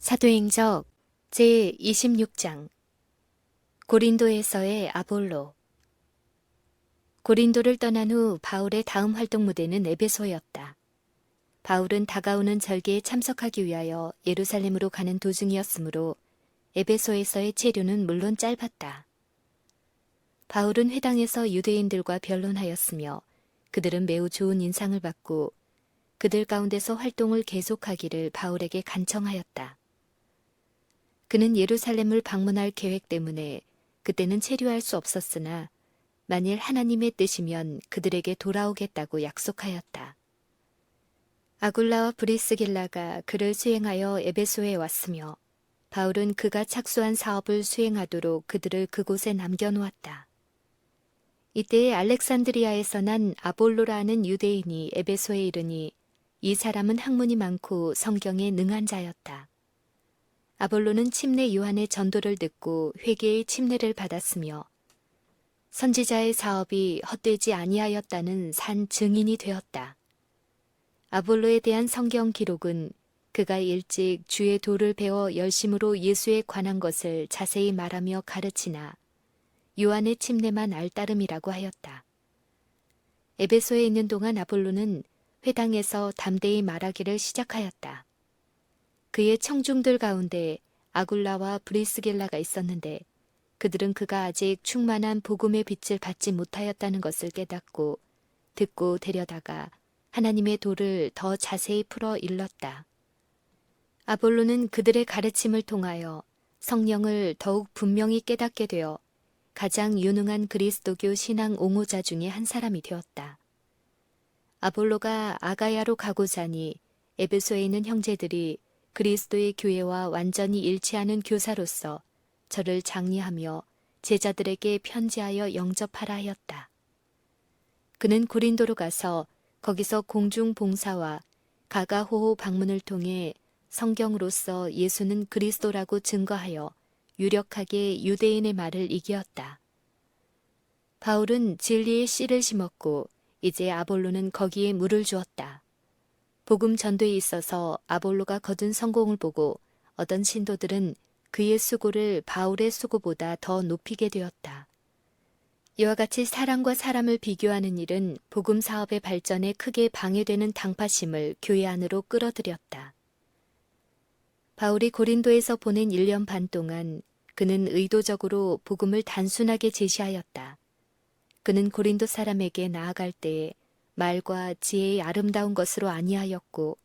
사도행적 제26장 고린도에서의 아볼로 고린도를 떠난 후 바울의 다음 활동 무대는 에베소였다. 바울은 다가오는 절기에 참석하기 위하여 예루살렘으로 가는 도중이었으므로 에베소에서의 체류는 물론 짧았다. 바울은 회당에서 유대인들과 변론하였으며 그들은 매우 좋은 인상을 받고 그들 가운데서 활동을 계속하기를 바울에게 간청하였다. 그는 예루살렘을 방문할 계획 때문에 그때는 체류할 수 없었으나 만일 하나님의 뜻이면 그들에게 돌아오겠다고 약속하였다. 아굴라와 브리스길라가 그를 수행하여 에베소에 왔으며 바울은 그가 착수한 사업을 수행하도록 그들을 그곳에 남겨놓았다. 이때 알렉산드리아에서 난 아볼로라는 유대인이 에베소에 이르니 이 사람은 학문이 많고 성경에 능한 자였다. 아볼로는 침례 요한의 전도를 듣고 회개의 침례를 받았으며 선지자의 사업이 헛되지 아니하였다는 산 증인이 되었다. 아볼로에 대한 성경 기록은 그가 일찍 주의 도를 배워 열심으로 예수에 관한 것을 자세히 말하며 가르치나 요한의 침례만 알 따름이라고 하였다. 에베소에 있는 동안 아볼로는 회당에서 담대히 말하기를 시작하였다. 그의 청중들 가운데 아굴라와 브리스길라가 있었는데 그들은 그가 아직 충만한 복음의 빛을 받지 못하였다는 것을 깨닫고 듣고 데려다가 하나님의 도를 더 자세히 풀어 일렀다. 아볼로는 그들의 가르침을 통하여 성령을 더욱 분명히 깨닫게 되어 가장 유능한 그리스도교 신앙 옹호자 중에 한 사람이 되었다. 아볼로가 아가야로 가고자 하니 에베소에 있는 형제들이 그리스도의 교회와 완전히 일치하는 교사로서 저를 장리하며 제자들에게 편지하여 영접하라 하였다. 그는 고린도로 가서 거기서 공중 봉사와 가가호호 방문을 통해 성경으로서 예수는 그리스도라고 증거하여 유력하게 유대인의 말을 이기었다. 바울은 진리의 씨를 심었고 이제 아볼로는 거기에 물을 주었다. 복음 전도에 있어서 아볼로가 거둔 성공을 보고 어떤 신도들은 그의 수고를 바울의 수고보다 더 높이게 되었다. 이와 같이 사람과 사람을 비교하는 일은 복음 사업의 발전에 크게 방해되는 당파심을 교회 안으로 끌어들였다. 바울이 고린도에서 보낸 1년 반 동안 그는 의도적으로 복음을 단순하게 제시하였다. 그는 고린도 사람에게 나아갈 때에 말과 지혜의 아름다운 것으로 아니하였고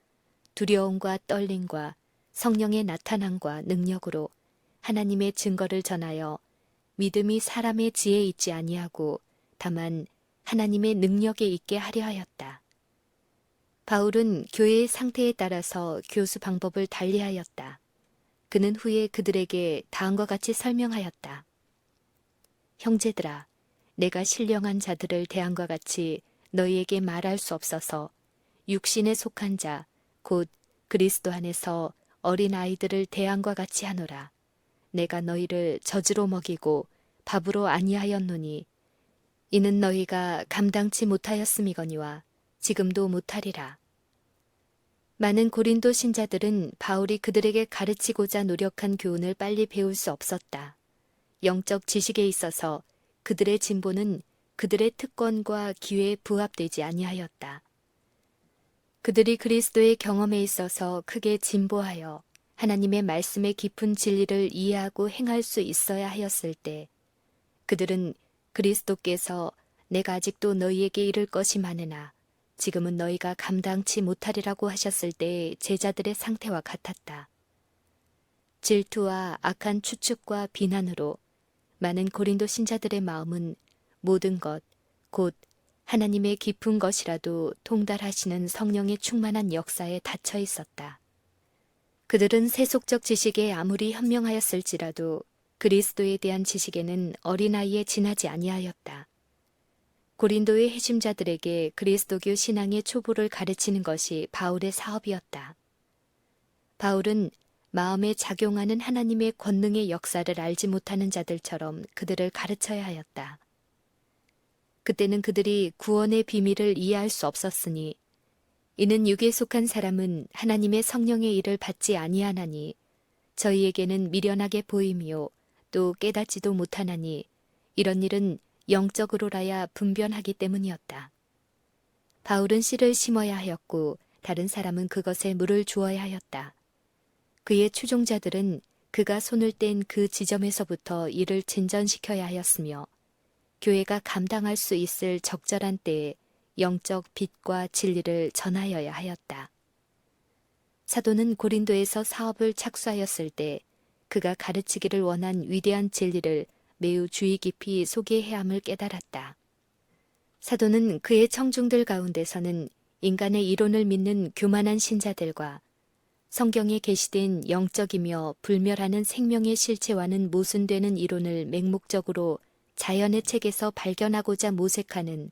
두려움과 떨림과 성령의 나타남과 능력으로 하나님의 증거를 전하여 믿음이 사람의 지혜에 있지 아니하고 다만 하나님의 능력에 있게 하려 하였다. 바울은 교회의 상태에 따라서 교수 방법을 달리하였다. 그는 후에 그들에게 다음과 같이 설명하였다. 형제들아, 내가 신령한 자들을 대함과 같이 너희에게 말할 수 없어서 육신에 속한 자, 곧 그리스도 안에서 어린 아이들을 대항과 같이 하노라. 내가 너희를 젖으로 먹이고 밥으로 아니하였노니 이는 너희가 감당치 못하였음이거니와 지금도 못하리라. 많은 고린도 신자들은 바울이 그들에게 가르치고자 노력한 교훈을 빨리 배울 수 없었다. 영적 지식에 있어서 그들의 진보는 그들의 특권과 기회에 부합되지 아니하였다. 그들이 그리스도의 경험에 있어서 크게 진보하여 하나님의 말씀의 깊은 진리를 이해하고 행할 수 있어야 하였을 때 그들은 그리스도께서 내가 아직도 너희에게 이를 것이 많으나 지금은 너희가 감당치 못하리라고 하셨을 때의 제자들의 상태와 같았다. 질투와 악한 추측과 비난으로 많은 고린도 신자들의 마음은 모든 것, 곧 하나님의 깊은 것이라도 통달하시는 성령의 충만한 역사에 닫혀 있었다. 그들은 세속적 지식에 아무리 현명하였을지라도 그리스도에 대한 지식에는 어린아이에 지나지 아니하였다. 고린도의 해심자들에게 그리스도교 신앙의 초보를 가르치는 것이 바울의 사업이었다. 바울은 마음에 작용하는 하나님의 권능의 역사를 알지 못하는 자들처럼 그들을 가르쳐야 하였다. 그때는 그들이 구원의 비밀을 이해할 수 없었으니 이는 육에 속한 사람은 하나님의 성령의 일을 받지 아니하나니 저희에게는 미련하게 보임이요 또 깨닫지도 못하나니 이런 일은 영적으로라야 분변하기 때문이었다. 바울은 씨를 심어야 하였고 다른 사람은 그것에 물을 주어야 하였다. 그의 추종자들은 그가 손을 뗀 그 지점에서부터 이를 진전시켜야 하였으며 교회가 감당할 수 있을 적절한 때에 영적 빛과 진리를 전하여야 하였다. 사도는 고린도에서 사업을 착수하였을 때 그가 가르치기를 원한 위대한 진리를 매우 주의 깊이 소개해야 함을 깨달았다. 사도는 그의 청중들 가운데서는 인간의 이론을 믿는 교만한 신자들과 성경에 게시된 영적이며 불멸하는 생명의 실체와는 모순되는 이론을 맹목적으로 자연의 책에서 발견하고자 모색하는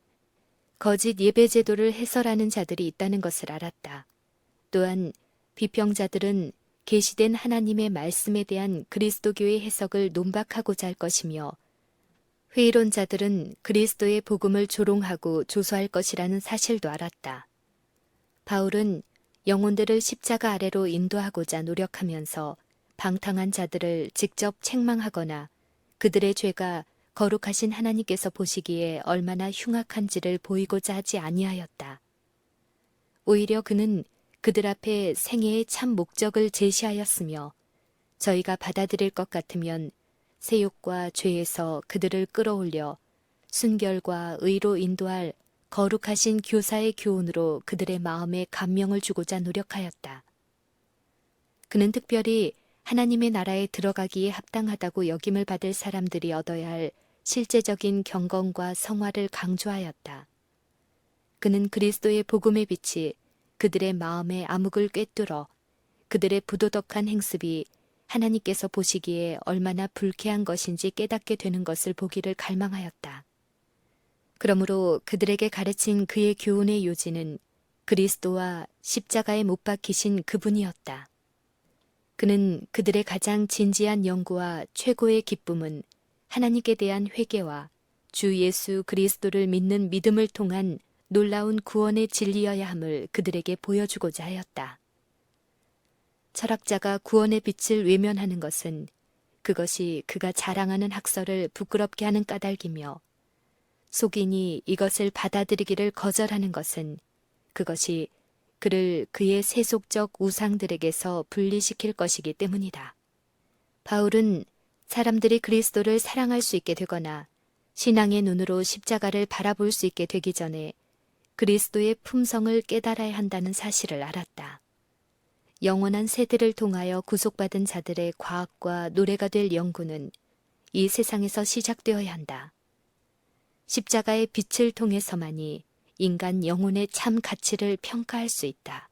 거짓 예배 제도를 해설하는 자들이 있다는 것을 알았다. 또한 비평자들은 계시된 하나님의 말씀에 대한 그리스도교의 해석을 논박하고자 할 것이며 회의론자들은 그리스도의 복음을 조롱하고 조소할 것이라는 사실도 알았다. 바울은 영혼들을 십자가 아래로 인도하고자 노력하면서 방탕한 자들을 직접 책망하거나 그들의 죄가 거룩하신 하나님께서 보시기에 얼마나 흉악한지를 보이고자 하지 아니하였다. 오히려 그는 그들 앞에 생애의 참 목적을 제시하였으며 저희가 받아들일 것 같으면 세욕과 죄에서 그들을 끌어올려 순결과 의로 인도할 거룩하신 교사의 교훈으로 그들의 마음에 감명을 주고자 노력하였다. 그는 특별히 하나님의 나라에 들어가기에 합당하다고 여김을 받을 사람들이 얻어야 할 실제적인 경건과 성화를 강조하였다. 그는 그리스도의 복음의 빛이 그들의 마음에 암흑을 꿰뚫어 그들의 부도덕한 행습이 하나님께서 보시기에 얼마나 불쾌한 것인지 깨닫게 되는 것을 보기를 갈망하였다. 그러므로 그들에게 가르친 그의 교훈의 요지는 그리스도와 십자가에 못 박히신 그분이었다. 그는 그들의 가장 진지한 연구와 최고의 기쁨은 하나님께 대한 회개와 주 예수 그리스도를 믿는 믿음을 통한 놀라운 구원의 진리여야 함을 그들에게 보여주고자 하였다. 철학자가 구원의 빛을 외면하는 것은 그것이 그가 자랑하는 학설을 부끄럽게 하는 까닭이며 속인이 이것을 받아들이기를 거절하는 것은 그것이 그를 그의 세속적 우상들에게서 분리시킬 것이기 때문이다. 바울은 사람들이 그리스도를 사랑할 수 있게 되거나 신앙의 눈으로 십자가를 바라볼 수 있게 되기 전에 그리스도의 품성을 깨달아야 한다는 사실을 알았다. 영원한 세대를 통하여 구속받은 자들의 과학과 노래가 될 연구는 이 세상에서 시작되어야 한다. 십자가의 빛을 통해서만이 인간 영혼의 참 가치를 평가할 수 있다.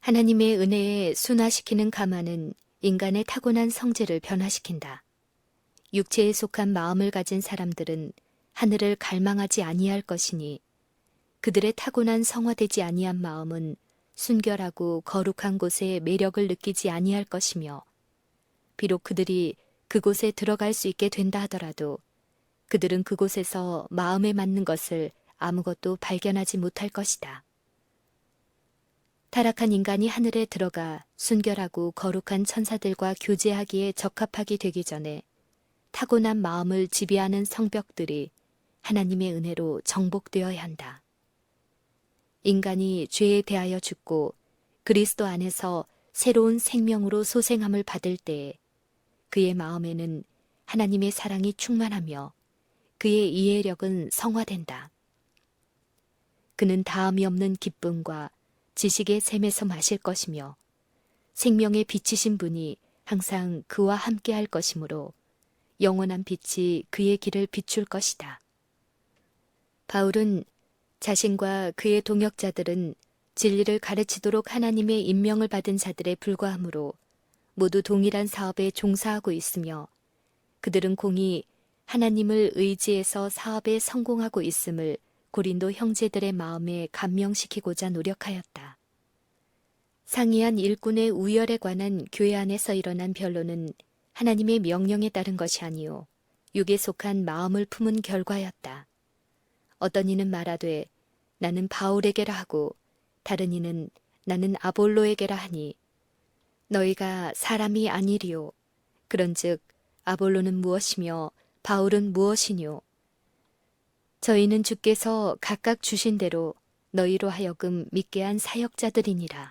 하나님의 은혜에 순화시키는 가마는 인간의 타고난 성질을 변화시킨다. 육체에 속한 마음을 가진 사람들은 하늘을 갈망하지 아니할 것이니 그들의 타고난 성화되지 아니한 마음은 순결하고 거룩한 곳에 매력을 느끼지 아니할 것이며 비록 그들이 그곳에 들어갈 수 있게 된다 하더라도 그들은 그곳에서 마음에 맞는 것을 아무것도 발견하지 못할 것이다. 타락한 인간이 하늘에 들어가 순결하고 거룩한 천사들과 교제하기에 적합하게 되기 전에 타고난 마음을 지배하는 성벽들이 하나님의 은혜로 정복되어야 한다. 인간이 죄에 대하여 죽고 그리스도 안에서 새로운 생명으로 소생함을 받을 때에 그의 마음에는 하나님의 사랑이 충만하며 그의 이해력은 성화된다. 그는 다음이 없는 기쁨과 지식의 샘에서 마실 것이며 생명의 빛이신 분이 항상 그와 함께 할 것이므로 영원한 빛이 그의 길을 비출 것이다. 바울은 자신과 그의 동역자들은 진리를 가르치도록 하나님의 임명을 받은 자들에 불과하므로 모두 동일한 사업에 종사하고 있으며 그들은 공이 하나님을 의지해서 사업에 성공하고 있음을 고린도 형제들의 마음에 감명시키고자 노력하였다. 상이한 일꾼의 우열에 관한 교회 안에서 일어난 변론은 하나님의 명령에 따른 것이 아니요 육에 속한 마음을 품은 결과였다. 어떤 이는 말하되 나는 바울에게라 하고 다른 이는 나는 아볼로에게라 하니 너희가 사람이 아니리요. 그런즉 아볼로는 무엇이며 바울은 무엇이뇨? 저희는 주께서 각각 주신 대로 너희로 하여금 믿게 한 사역자들이니라.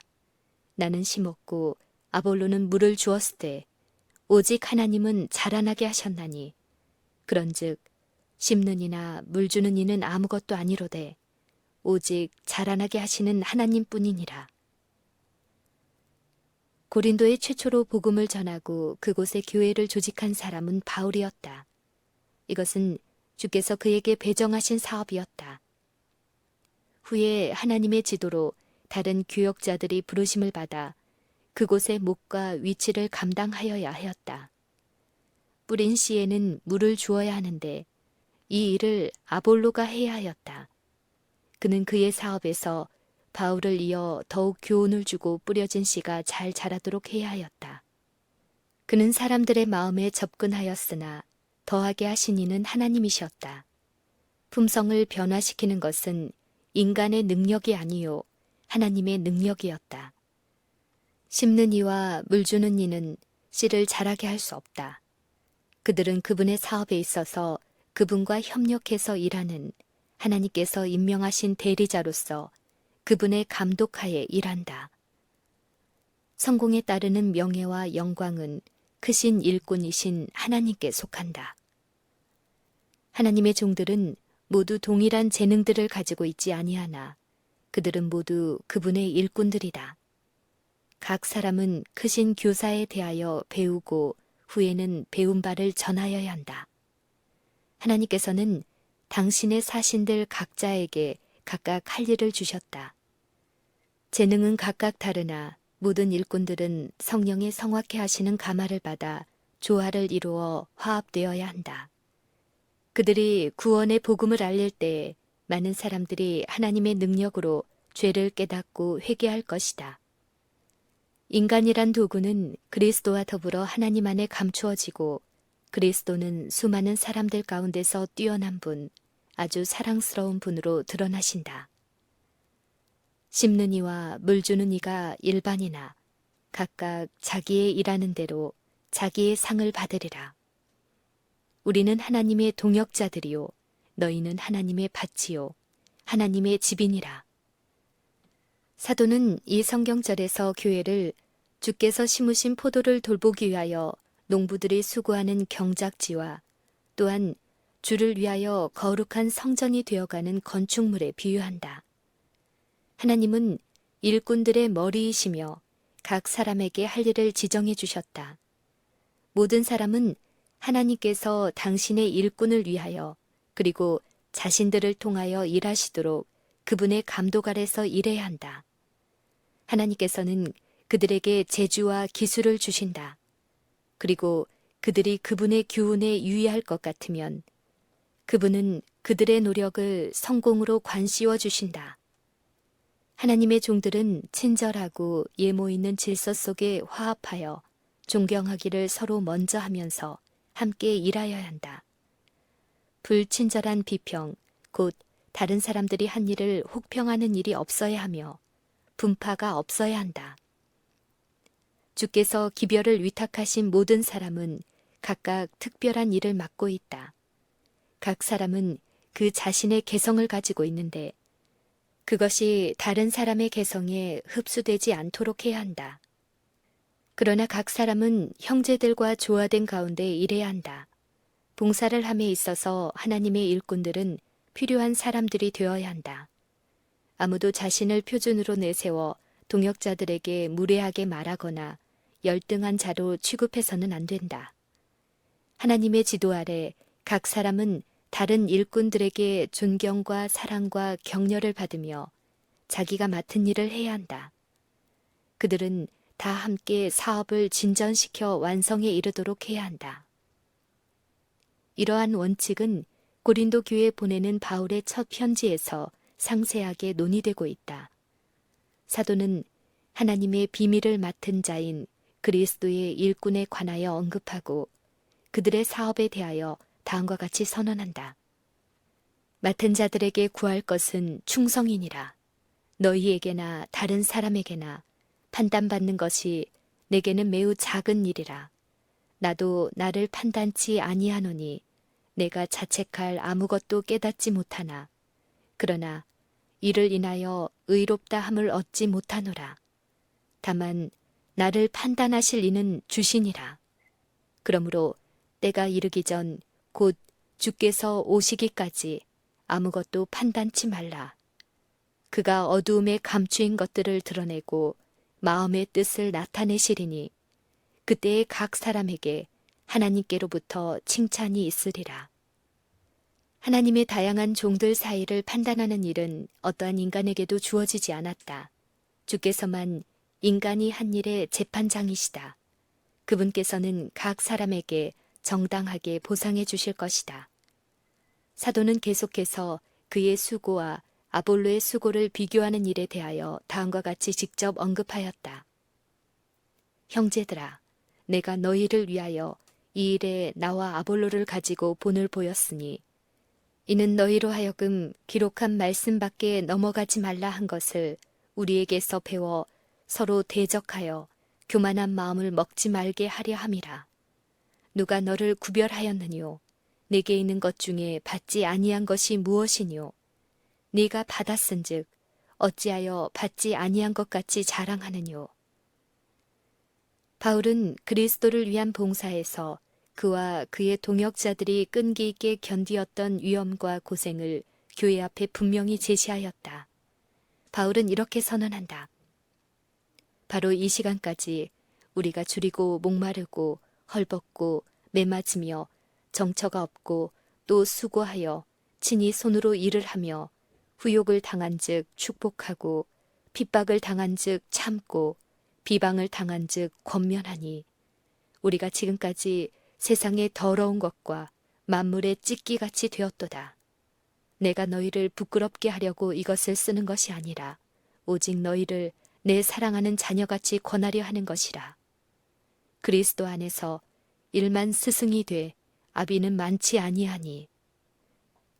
나는 심었고 아볼로는 물을 주었을 때 오직 하나님은 자라나게 하셨나니 그런즉 심는 이나 물 주는 이는 아무것도 아니로되 오직 자라나게 하시는 하나님뿐이니라. 고린도에 최초로 복음을 전하고 그곳에 교회를 조직한 사람은 바울이었다. 이것은 주께서 그에게 배정하신 사업이었다. 후에 하나님의 지도로 다른 교역자들이 부르심을 받아 그곳의 목과 위치를 감당하여야 하였다. 뿌린 씨에는 물을 주어야 하는데 이 일을 아볼로가 해야 하였다. 그는 그의 사업에서 바울을 이어 더욱 교훈을 주고 뿌려진 씨가 잘 자라도록 해야 하였다. 그는 사람들의 마음에 접근하였으나 더하게 하신 이는 하나님이셨다. 품성을 변화시키는 것은 인간의 능력이 아니요 하나님의 능력이었다. 심는 이와 물 주는 이는 씨를 자라게 할 수 없다. 그들은 그분의 사업에 있어서 그분과 협력해서 일하는 하나님께서 임명하신 대리자로서 그분의 감독하에 일한다. 성공에 따르는 명예와 영광은 크신 일꾼이신 하나님께 속한다. 하나님의 종들은 모두 동일한 재능들을 가지고 있지 아니하나 그들은 모두 그분의 일꾼들이다. 각 사람은 크신 교사에 대하여 배우고 후에는 배운 바를 전하여야 한다. 하나님께서는 당신의 사신들 각자에게 각각 할 일을 주셨다. 재능은 각각 다르나 모든 일꾼들은 성령의 성확해 하시는 가마를 받아 조화를 이루어 화합되어야 한다. 그들이 구원의 복음을 알릴 때 많은 사람들이 하나님의 능력으로 죄를 깨닫고 회개할 것이다. 인간이란 도구는 그리스도와 더불어 하나님 안에 감추어지고 그리스도는 수많은 사람들 가운데서 뛰어난 분, 아주 사랑스러운 분으로 드러나신다. 심는 이와 물 주는 이가 일반이나 각각 자기의 일하는 대로 자기의 상을 받으리라. 우리는 하나님의 동역자들이요 너희는 하나님의 밭이요 하나님의 집이니라. 사도는 이 성경절에서 교회를 주께서 심으신 포도를 돌보기 위하여 농부들이 수고하는 경작지와 또한 주를 위하여 거룩한 성전이 되어가는 건축물에 비유한다. 하나님은 일꾼들의 머리이시며 각 사람에게 할 일을 지정해 주셨다. 모든 사람은 하나님께서 당신의 일꾼을 위하여 그리고 자신들을 통하여 일하시도록 그분의 감독 아래서 일해야 한다. 하나님께서는 그들에게 재주와 기술을 주신다. 그리고 그들이 그분의 교훈에 유의할 것 같으면 그분은 그들의 노력을 성공으로 관씌워 주신다. 하나님의 종들은 친절하고 예모 있는 질서 속에 화합하여 존경하기를 서로 먼저 하면서 함께 일하여야 한다. 불친절한 비평, 곧 다른 사람들이 한 일을 혹평하는 일이 없어야 하며 분파가 없어야 한다. 주께서 기별을 위탁하신 모든 사람은 각각 특별한 일을 맡고 있다. 각 사람은 그 자신의 개성을 가지고 있는데 그것이 다른 사람의 개성에 흡수되지 않도록 해야 한다. 그러나 각 사람은 형제들과 조화된 가운데 일해야 한다. 봉사를 함에 있어서 하나님의 일꾼들은 필요한 사람들이 되어야 한다. 아무도 자신을 표준으로 내세워 동역자들에게 무례하게 말하거나 열등한 자로 취급해서는 안 된다. 하나님의 지도 아래 각 사람은 다른 일꾼들에게 존경과 사랑과 격려를 받으며 자기가 맡은 일을 해야 한다. 그들은 다 함께 사업을 진전시켜 완성에 이르도록 해야 한다. 이러한 원칙은 고린도 교회 보내는 바울의 첫 편지에서 상세하게 논의되고 있다. 사도는 하나님의 비밀을 맡은 자인 그리스도의 일꾼에 관하여 언급하고 그들의 사업에 대하여 다음과 같이 선언한다. 맡은 자들에게 구할 것은 충성이니라. 너희에게나 다른 사람에게나 판단받는 것이 내게는 매우 작은 일이라. 나도 나를 판단치 아니하노니 내가 자책할 아무것도 깨닫지 못하나. 그러나 이를 인하여 의롭다 함을 얻지 못하노라. 다만 나를 판단하실 이는 주시니라. 그러므로 때가 이르기 전 곧 주께서 오시기까지 아무것도 판단치 말라. 그가 어두움에 감추인 것들을 드러내고 마음의 뜻을 나타내시리니 그때에 각 사람에게 하나님께로부터 칭찬이 있으리라. 하나님의 다양한 종들 사이를 판단하는 일은 어떠한 인간에게도 주어지지 않았다. 주께서만 인간이 한 일의 재판장이시다. 그분께서는 각 사람에게 정당하게 보상해 주실 것이다. 사도는 계속해서 그의 수고와 아볼로의 수고를 비교하는 일에 대하여 다음과 같이 직접 언급하였다. 형제들아, 내가 너희를 위하여 이 일에 나와 아볼로를 가지고 본을 보였으니 이는 너희로 하여금 기록한 말씀 밖에 넘어가지 말라 한 것을 우리에게서 배워 서로 대적하여 교만한 마음을 먹지 말게 하려 함이라. 누가 너를 구별하였느뇨? 내게 있는 것 중에 받지 아니한 것이 무엇이뇨? 네가 받았은즉 어찌하여 받지 아니한 것 같이 자랑하느뇨? 바울은 그리스도를 위한 봉사에서 그와 그의 동역자들이 끈기 있게 견디었던 위험과 고생을 교회 앞에 분명히 제시하였다. 바울은 이렇게 선언한다. 바로 이 시간까지 우리가 줄이고 목마르고 헐벗고 매맞으며 정처가 없고 또 수고하여 친히 손으로 일을 하며 후욕을 당한즉 축복하고 핍박을 당한즉 참고 비방을 당한즉 권면하니 우리가 지금까지 세상의 더러운 것과 만물의 찢기같이 되었도다. 내가 너희를 부끄럽게 하려고 이것을 쓰는 것이 아니라 오직 너희를 내 사랑하는 자녀같이 권하려 하는 것이라. 그리스도 안에서 일만 스승이 돼 아비는 많지 아니하니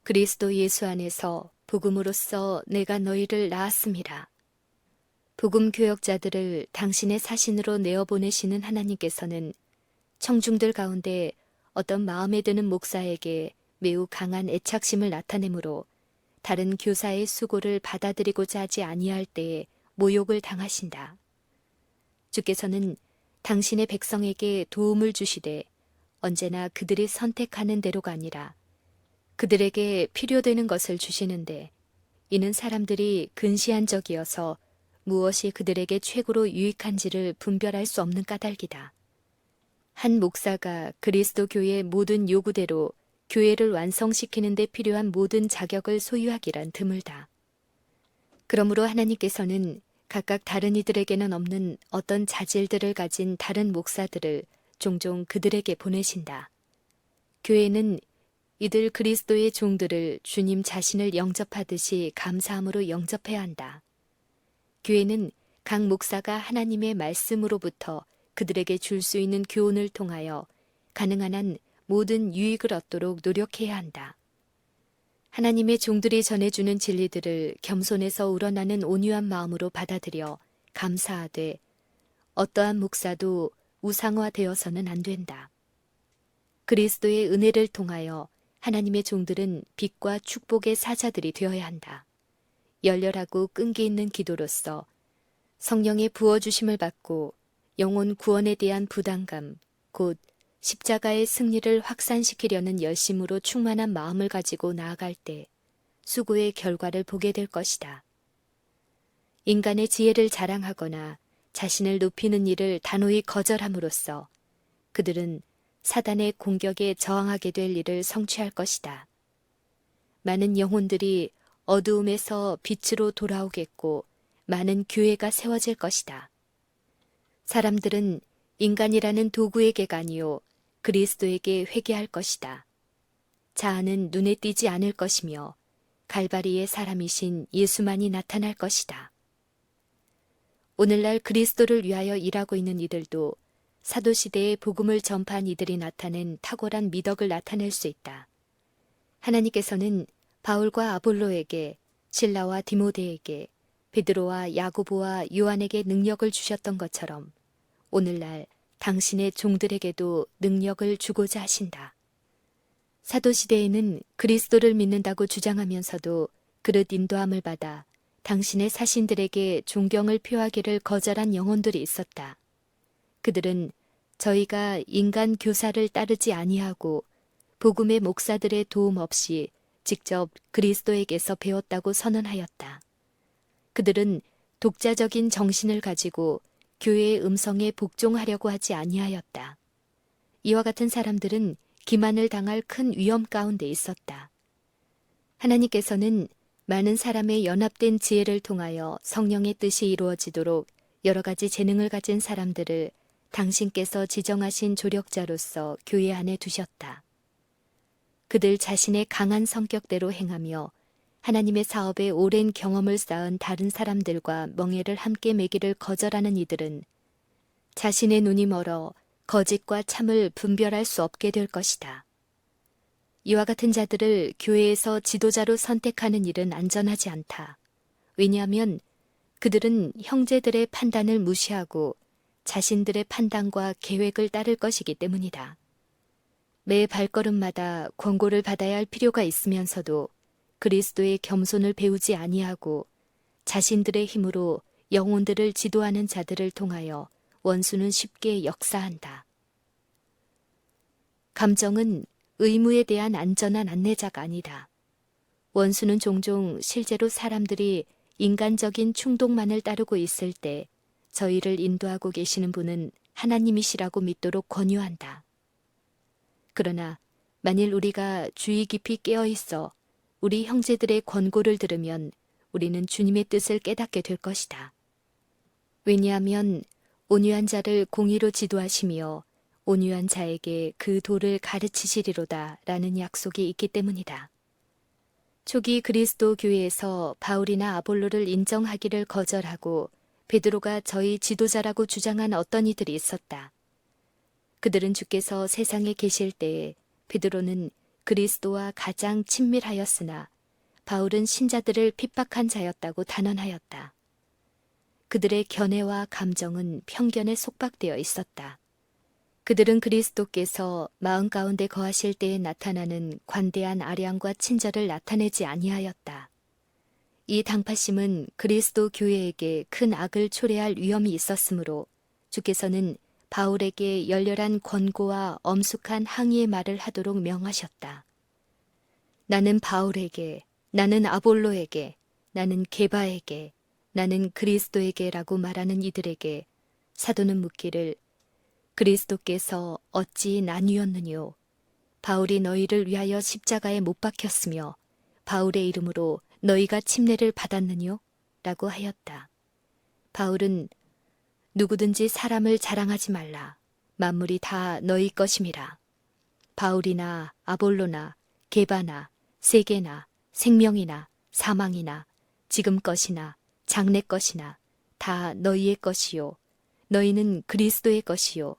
그리스도 예수 안에서 복음으로써 내가 너희를 낳았음이라. 복음 교역자들을 당신의 사신으로 내어 보내시는 하나님께서는 청중들 가운데 어떤 마음에 드는 목사에게 매우 강한 애착심을 나타내므로 다른 교사의 수고를 받아들이고자 하지 아니할 때에 모욕을 당하신다. 주께서는 당신의 백성에게 도움을 주시되 언제나 그들이 선택하는 대로가 아니라 그들에게 필요되는 것을 주시는데 이는 사람들이 근시안적이어서 무엇이 그들에게 최고로 유익한지를 분별할 수 없는 까닭이다. 한 목사가 그리스도 교회의 모든 요구대로 교회를 완성시키는 데 필요한 모든 자격을 소유하기란 드물다. 그러므로 하나님께서는 각각 다른 이들에게는 없는 어떤 자질들을 가진 다른 목사들을 종종 그들에게 보내신다. 교회는 이들 그리스도의 종들을 주님 자신을 영접하듯이 감사함으로 영접해야 한다. 교회는 각 목사가 하나님의 말씀으로부터 그들에게 줄 수 있는 교훈을 통하여 가능한 한 모든 유익을 얻도록 노력해야 한다. 하나님의 종들이 전해주는 진리들을 겸손에서 우러나는 온유한 마음으로 받아들여 감사하되 어떠한 목사도 우상화되어서는 안 된다. 그리스도의 은혜를 통하여 하나님의 종들은 빛과 축복의 사자들이 되어야 한다. 열렬하고 끈기 있는 기도로서 성령의 부어주심을 받고 영혼 구원에 대한 부담감, 곧 십자가의 승리를 확산시키려는 열심으로 충만한 마음을 가지고 나아갈 때 수고의 결과를 보게 될 것이다. 인간의 지혜를 자랑하거나 자신을 높이는 일을 단호히 거절함으로써 그들은 사단의 공격에 저항하게 될 일을 성취할 것이다. 많은 영혼들이 어두움에서 빛으로 돌아오겠고 많은 교회가 세워질 것이다. 사람들은 인간이라는 도구에게가 아니요 그리스도에게 회개할 것이다. 자아는 눈에 띄지 않을 것이며 갈바리의 사람이신 예수만이 나타날 것이다. 오늘날 그리스도를 위하여 일하고 있는 이들도 사도시대의 복음을 전파한 이들이 나타낸 탁월한 미덕을 나타낼 수 있다. 하나님께서는 바울과 아볼로에게 신라와 디모데에게 베드로와 야고보와 요한에게 능력을 주셨던 것처럼 오늘날 당신의 종들에게도 능력을 주고자 하신다. 사도시대에는 그리스도를 믿는다고 주장하면서도 그릇 인도함을 받아 당신의 사신들에게 존경을 표하기를 거절한 영혼들이 있었다. 그들은 저희가 인간 교사를 따르지 아니하고 복음의 목사들의 도움 없이 직접 그리스도에게서 배웠다고 선언하였다. 그들은 독자적인 정신을 가지고 교회의 음성에 복종하려고 하지 아니하였다. 이와 같은 사람들은 기만을 당할 큰 위험 가운데 있었다. 하나님께서는 많은 사람의 연합된 지혜를 통하여 성령의 뜻이 이루어지도록 여러 가지 재능을 가진 사람들을 당신께서 지정하신 조력자로서 교회 안에 두셨다. 그들 자신의 강한 성격대로 행하며 하나님의 사업에 오랜 경험을 쌓은 다른 사람들과 멍해를 함께 매기를 거절하는 이들은 자신의 눈이 멀어 거짓과 참을 분별할 수 없게 될 것이다. 이와 같은 자들을 교회에서 지도자로 선택하는 일은 안전하지 않다. 왜냐하면 그들은 형제들의 판단을 무시하고 자신들의 판단과 계획을 따를 것이기 때문이다. 매 발걸음마다 권고를 받아야 할 필요가 있으면서도 그리스도의 겸손을 배우지 아니하고 자신들의 힘으로 영혼들을 지도하는 자들을 통하여 원수는 쉽게 역사한다. 감정은 의무에 대한 안전한 안내자가 아니다. 원수는 종종 실제로 사람들이 인간적인 충동만을 따르고 있을 때 저희를 인도하고 계시는 분은 하나님이시라고 믿도록 권유한다. 그러나 만일 우리가 주의 깊이 깨어 있어 우리 형제들의 권고를 들으면 우리는 주님의 뜻을 깨닫게 될 것이다. 왜냐하면 온유한 자를 공의로 지도하시며 온유한 자에게 그 도를 가르치시리로다 라는 약속이 있기 때문이다. 초기 그리스도 교회에서 바울이나 아볼로를 인정하기를 거절하고 베드로가 저희 지도자라고 주장한 어떤 이들이 있었다. 그들은 주께서 세상에 계실 때에 베드로는 그리스도와 가장 친밀하였으나 바울은 신자들을 핍박한 자였다고 단언하였다. 그들의 견해와 감정은 편견에 속박되어 있었다. 그들은 그리스도께서 마음 가운데 거하실 때에 나타나는 관대한 아량과 친절을 나타내지 아니하였다. 이 당파심은 그리스도 교회에게 큰 악을 초래할 위험이 있었으므로 주께서는 바울에게 열렬한 권고와 엄숙한 항의의 말을 하도록 명하셨다. 나는 바울에게, 나는 아볼로에게, 나는 게바에게, 나는 그리스도에게라고 말하는 이들에게 사도는 묻기를 그리스도께서 어찌 나뉘었느뇨? 바울이 너희를 위하여 십자가에 못 박혔으며 바울의 이름으로 너희가 침례를 받았느뇨? 라고 하였다. 바울은 누구든지 사람을 자랑하지 말라. 만물이 다 너희 것임이라. 바울이나 아볼로나 게바나 세계나 생명이나 사망이나 지금 것이나 장래 것이나 다 너희의 것이요. 너희는 그리스도의 것이요.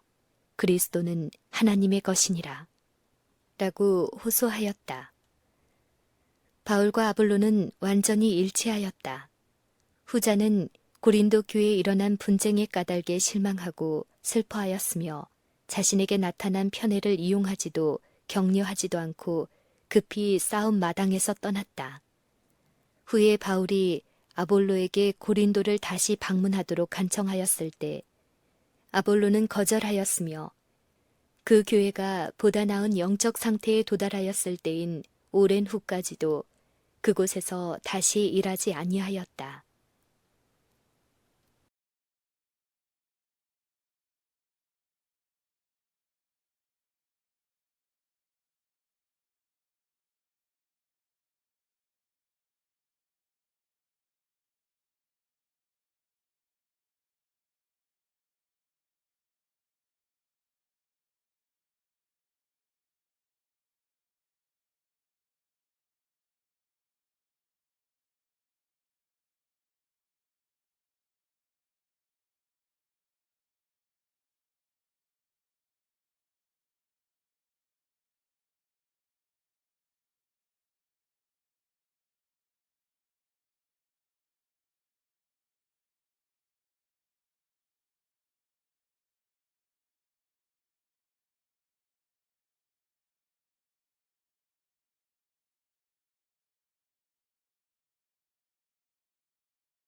그리스도는 하나님의 것이니라. 라고 호소하였다. 바울과 아볼로는 완전히 일치하였다. 후자는 고린도 교회에 일어난 분쟁의 까닭에 실망하고 슬퍼하였으며 자신에게 나타난 편애를 이용하지도 격려하지도 않고 급히 싸움 마당에서 떠났다. 후에 바울이 아볼로에게 고린도를 다시 방문하도록 간청하였을 때 아볼로는 거절하였으며 그 교회가 보다 나은 영적 상태에 도달하였을 때인 오랜 후까지도 그곳에서 다시 일하지 아니하였다.